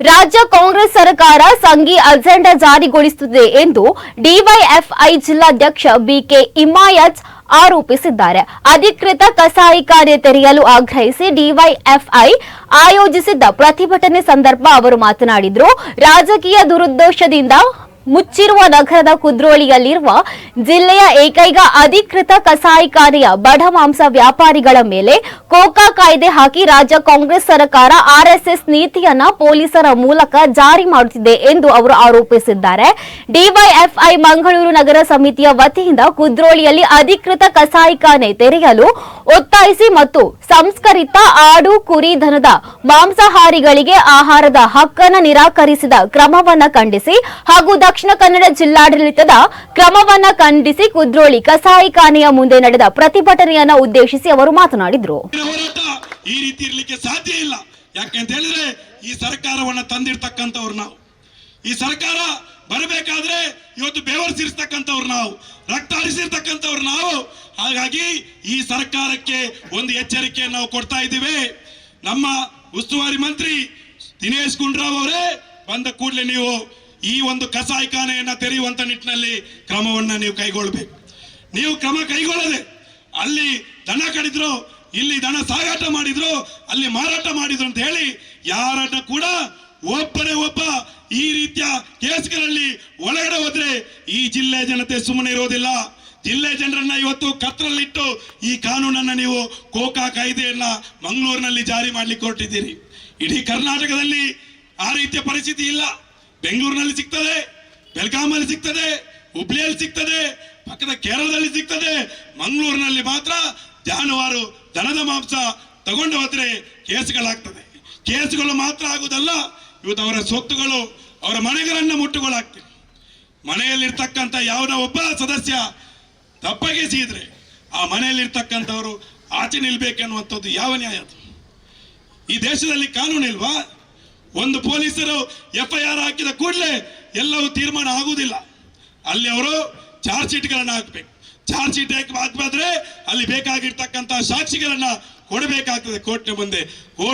ರಾಜ್ಯ ಕಾಂಗ್ರೆಸ್ ಸರ್ಕಾರ ಸಂಘಿ ಅಜೆಂಡಾ ಜಾರಿಗೊಳಿಸುತ್ತಿದೆ ಎಂದು ಡಿವೈಎಫ್ಐ ಜಿಲ್ಲಾಧ್ಯಕ್ಷ ಬಿಕೆ ಇಮಾಯತ್ ಆರೋಪಿಸಿದ್ದಾರೆ. ಅಧಿಕೃತ ಕಸಾಯಿಖಾನೆ ತೆರೆಯಲು ಆಗ್ರಹಿಸಿ ಡಿವೈಎಫ್ಐ ಆಯೋಜಿಸಿದ್ದ ಪ್ರತಿಭಟನೆ ಸಂದರ್ಭ ಅವರು ಮಾತನಾಡಿದರು. ರಾಜಕೀಯ ದುರುದ್ದೇಶದಿಂದ ಮುಚ್ಚಿರುವ ನಗರದ ಕುದ್ರೋಳಿಯಲ್ಲಿರುವ ಜಿಲ್ಲೆಯ ಏಕೈಕ ಅಧಿಕೃತ ಕಸಾಯಿಖಾನೆಯ ಬಡ ಮಾಂಸ ವ್ಯಾಪಾರಿಗಳ ಮೇಲೆ ಕೋಕಾ ಕಾಯ್ದೆ ಹಾಕಿ ರಾಜ್ಯ ಕಾಂಗ್ರೆಸ್ ಸರ್ಕಾರ ಆರ್ಎಸ್ಎಸ್ ನೀತಿಯನ್ನ ಪೊಲೀಸರ ಮೂಲಕ ಜಾರಿ ಮಾಡುತ್ತಿದೆ ಎಂದು ಅವರು ಆರೋಪಿಸಿದ್ದಾರೆ. ಡಿವೈಎಫ್ಐ ಮಂಗಳೂರು ನಗರ ಸಮಿತಿಯ ವತಿಯಿಂದ ಕುದ್ರೋಳಿಯಲ್ಲಿ ಅಧಿಕೃತ ಕಸಾಯಿಖಾನೆ ತೆರೆಯಲು ಒತ್ತಾಯಿಸಿ ಮತ್ತು ಸಂಸ್ಕರಿತ ಆಡು ಕುರಿ ದನದ ಮಾಂಸಾಹಾರಿಗಳಿಗೆ ಆಹಾರದ ಹಕ್ಕನ್ನು ನಿರಾಕರಿಸಿದ ಕ್ರಮವನ್ನು ಖಂಡಿಸಿ ಹಾಗೂ ದಕ್ಷಿಣ ಕನ್ನಡ ಜಿಲ್ಲಾಡಳಿತದ ಕ್ರಮವನ್ನ ಖಂಡಿಸಿ ಕುದ್ರೋಳಿ ಕಸಾಯಿಖಾನೆಯ ಮುಂದೆ ನಡೆದ ಪ್ರತಿಭಟನೆಯನ್ನ ಉದ್ದೇಶಿಸಿ ಅವರು ಮಾತನಾಡಿದರು. ಈ ರೀತಿ ಇರಲಿಕ್ಕೆ ಸಾಧ್ಯ ಇಲ್ಲ. ಯಾಕೆಂತ ಹೇಳಿದ್ರೆ ಈ ಸರ್ಕಾರವನ್ನ ತಂದಿರ್ತಕ್ಕಂಥವ್ರು ನಾವು. ಈ ಸರ್ಕಾರ ಬರಬೇಕಾದ್ರೆ ಇವತ್ತು ಬೆವರಿಸಿರ್ತಕ್ಕಂಥವ್ರು ನಾವು, ರಕ್ತ ಹರಿಸಿರ್ತಕ್ಕಂಥವ್ರು ನಾವು. ಹಾಗಾಗಿ ಈ ಸರ್ಕಾರಕ್ಕೆ ಒಂದು ಎಚ್ಚರಿಕೆ ನಾವು ಕೊಡ್ತಾ ಇದ್ದೀವಿ. ನಮ್ಮ ಉಸ್ತುವಾರಿ ಮಂತ್ರಿ ದಿನೇಶ್ ಗುಂಡ್ರಾವ್ ಅವರೇ ಬಂದ ಕೂಡಲೇ ನೀವು ಈ ಒಂದು ಕಸಾಯಿಖಾನೆಯನ್ನ ತೆರೆಯುವಂತ ನಿಟ್ಟಿನಲ್ಲಿ ಕ್ರಮವನ್ನ ನೀವು ಕೈಗೊಳ್ಳಬೇಕು ನೀವು ಕ್ರಮ ಕೈಗೊಳ್ಳದೆ ಅಲ್ಲಿ ದನ ಕಡಿದ್ರು, ಇಲ್ಲಿ ದನ ಸಾಗಾಟ ಮಾಡಿದ್ರು, ಅಲ್ಲಿ ಮಾರಾಟ ಮಾಡಿದ್ರು ಅಂತ ಹೇಳಿ ಯಾರನ್ನ ಕೂಡ ಒಬ್ಬರೇ ಒಬ್ಬ ಈ ರೀತಿಯ ಕೇಸ್ಗಳಲ್ಲಿ ಒಳಗಡೆ ಹೋದ್ರೆ ಈ ಜಿಲ್ಲೆ ಜನತೆ ಸುಮ್ಮನೆ ಇರೋದಿಲ್ಲ. ಜಿಲ್ಲೆ ಜನರನ್ನ ಇವತ್ತು ಕತ್ತರಲ್ಲಿಟ್ಟು ಈ ಕಾನೂನನ್ನ ನೀವು ಕೋಕಾ ಕಾಯ್ದೆಯನ್ನ ಮಂಗಳೂರಿನಲ್ಲಿ ಜಾರಿ ಮಾಡ್ಲಿಕ್ಕೆ ಹೊರಟಿದ್ದೀರಿ. ಇಡೀ ಕರ್ನಾಟಕದಲ್ಲಿ ಆ ರೀತಿಯ ಪರಿಸ್ಥಿತಿ ಇಲ್ಲ. ಬೆಂಗಳೂರಿನಲ್ಲಿ ಸಿಗ್ತದೆ ಬೆಳಗಾಮಲ್ಲಿ ಸಿಗ್ತದೆ, ಹುಬ್ಳಿಯಲ್ಲಿ ಸಿಗ್ತದೆ, ಪಕ್ಕದ ಕೇರಳದಲ್ಲಿ ಸಿಗ್ತದೆ. ಮಂಗಳೂರಿನಲ್ಲಿ ಮಾತ್ರ ಜಾನುವಾರು ದನದ ಮಾಂಸ ತಗೊಂಡು ಹೋದ್ರೆ ಕೇಸುಗಳಾಗ್ತದೆ. ಕೇಸುಗಳು ಮಾತ್ರ ಆಗುವುದಲ್ಲ, ಇವತ್ತು ಅವರ ಸೊತ್ತುಗಳು ಅವರ ಮನೆಗಳನ್ನ ಮುಟ್ಟುಗಳಾಗ್ತವೆ ಮನೆಯಲ್ಲಿರ್ತಕ್ಕಂಥ ಯಾವುದೋ ಒಬ್ಬ ಸದಸ್ಯ ತಪ್ಪಗೆಸಿದ್ರೆ ಆ ಮನೆಯಲ್ಲಿರ್ತಕ್ಕಂಥವರು ಆಚೆ ನಿಲ್ಬೇಕೆನ್ನುವಂಥದ್ದು ಯಾವ ನ್ಯಾಯ ಈ ದೇಶದಲ್ಲಿ ಕಾನೂನು ಇಲ್ವಾ ಒಂದು ಪೊಲೀಸರು ಎಫ್ ಐ ಆರ್ ಹಾಕಿದ ಕೂಡಲೇ ಎಲ್ಲವೂ ತೀರ್ಮಾನ ಆಗುವುದಿಲ್ಲ. ಅಲ್ಲಿ ಅವರು ಚಾರ್ಜ್ ಶೀಟ್ಗಳನ್ನು ಹಾಕ್ಬೇಕು. ಚಾರ್ಜ್ ಶೀಟ್ ಹಾಕಿ ಅಲ್ಲಿ ಬೇಕಾಗಿರ್ತಕ್ಕಂಥ ಸಾಕ್ಷಿಗಳನ್ನ ಕೊಡಬೇಕಾಗ್ತದೆ ಕೋರ್ಟ್ನ ಮುಂದೆ. ಕೋರ್ಟ್